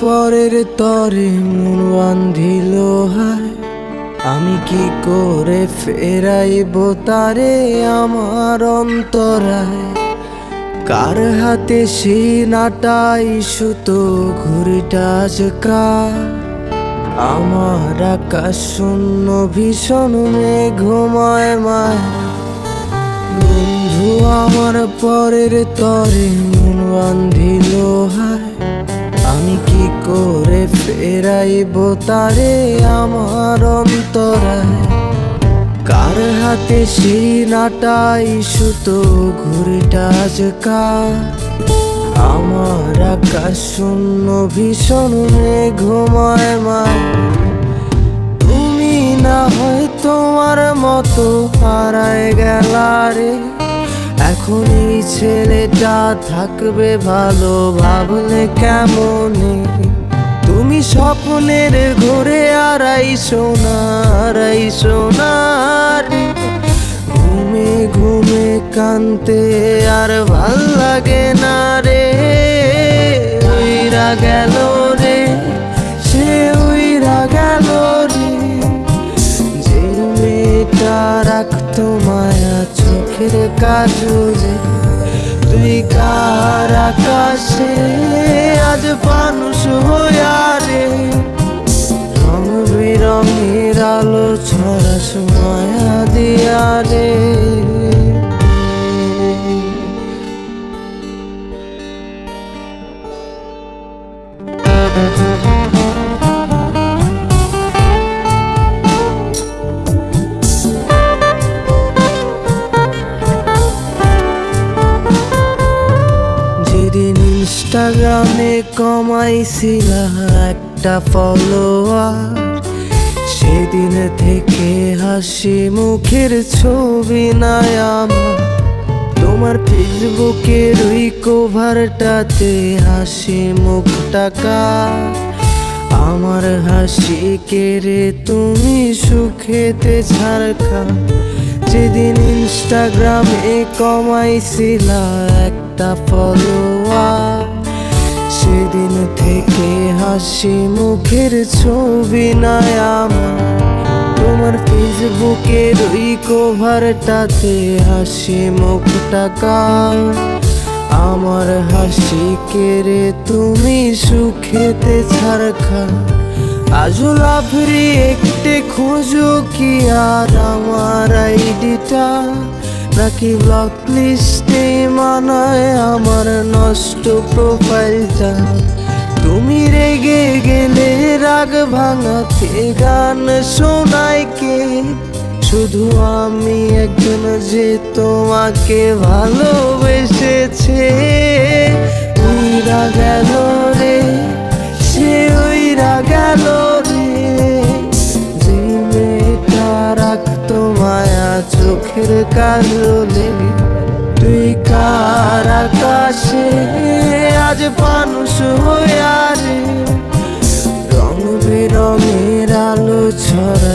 তরে মন বান্ধিল হায়, আমি কি করে ফেরাইব তারে আমার অন্তরায়? কার হাতে সেই নাটাই সুতো, ঘুরিটা আজকাল আমার আকাশ শূন্য, ভীষণ মেঘময় মায়। বন্ধু, আমার পরের তরে মন বান্ধিল হায় আমি কি করে ফেরাইব তারে আমার অন্তরায় কার হাতে সেই নাটাই সুতো ঘুরিটা আজকাল আমার আকাশ শূন্য, ভীষণ ঘুমায় মা তুমি না হয় তোমার মতো হারায় গেলারে এখন এই ছেলেটা থাকবে ভালো, ভাবলে কেমনে? তুমি স্বপ্নের ঘুরে আড়াই সোনা সোনার ঘুমে ঘুমে কানতে আর ভালো লাগে না রে। উইরা গেল চোখের কাজে তুই কার আকাশে? আজ মানুষ হইয়া রে। রং বিরঙের আলো ছড়া মায়া দিয়া রে। ইনস্টাগ্রামে কমাইছিল একটা ফলোয়ার সেদিন থেকে হাসি মুখের ছবি নাই আমার। তোমার ফেসবুকের ওই কোভারটাতে হাসি মুখ টাকা আমার হাসি কেড়ে তুমি সুখেতে ঝাড়খা যেদিন ইনস্টাগ্রামে কমাইছিল একটা ফলোয়ার সেদিন থেকে হাসি মুখের ছবি নাই তোমার ফেসবুকের ওই কোভারটাতে হাসি মুখ টাকা আমার হাসি কেড়ে তুমি সুখেতে ছাড়খা আজও লাভরি একটে খোঁজো কি আর আমার আইডিটা? নাকি ব্লক লিস্টে মানায় আমার নষ্ট প্রোফাইলটা তুমি রেগে গেলে রাগ ভাঙাতে গান শোনায় কে? শুধু আমি একজন যে তোমাকে ভালোবেসেছে। উইরা গেল রে? সে উইরা গেল চোখের কালে তুই কার আকাশে? আজ মানুষ হয়ে রে রং বেরঙের আলো ছড়া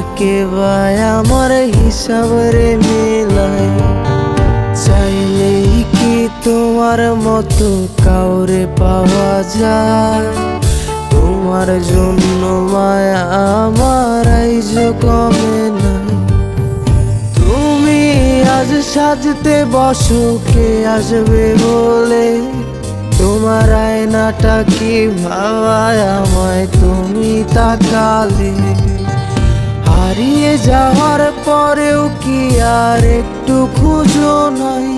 ভাই আমার হিসাব রে মেলাই চাইলেই কি তোমার মতো কাউরে পাওয়া যায় তোমার জন্য মায়া আমার আইজ কমে নাই তুমি আজ সাজতে বসো কে আসবে বলে তোমার আয়নাটা কি ভাবায় আমায় তুমি তাকালে হারিয়ে যাওয়ার পরেও কি আর একটু খুঁজো নাই।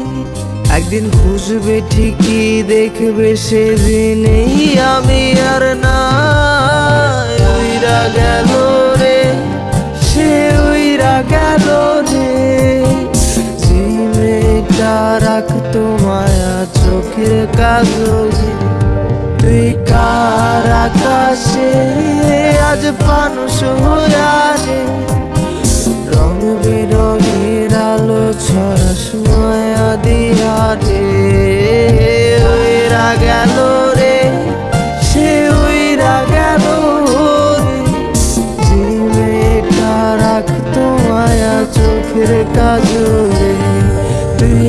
একদিন খুঁজবে ঠিকই, দেখবে সেদিনেই আমি আর না উইরা গেল রে, সে উইরা গেল রে। যে মেয়েটা রাখতো মায়া চোখের কাজলে তুই কার আকাশে? আজ মানুষ হইয়া রে বেরঙের আলো গেল রে, সে উইরা গেল রে। যে মেয়েটা রাখতো চোখের কাজলে। তুই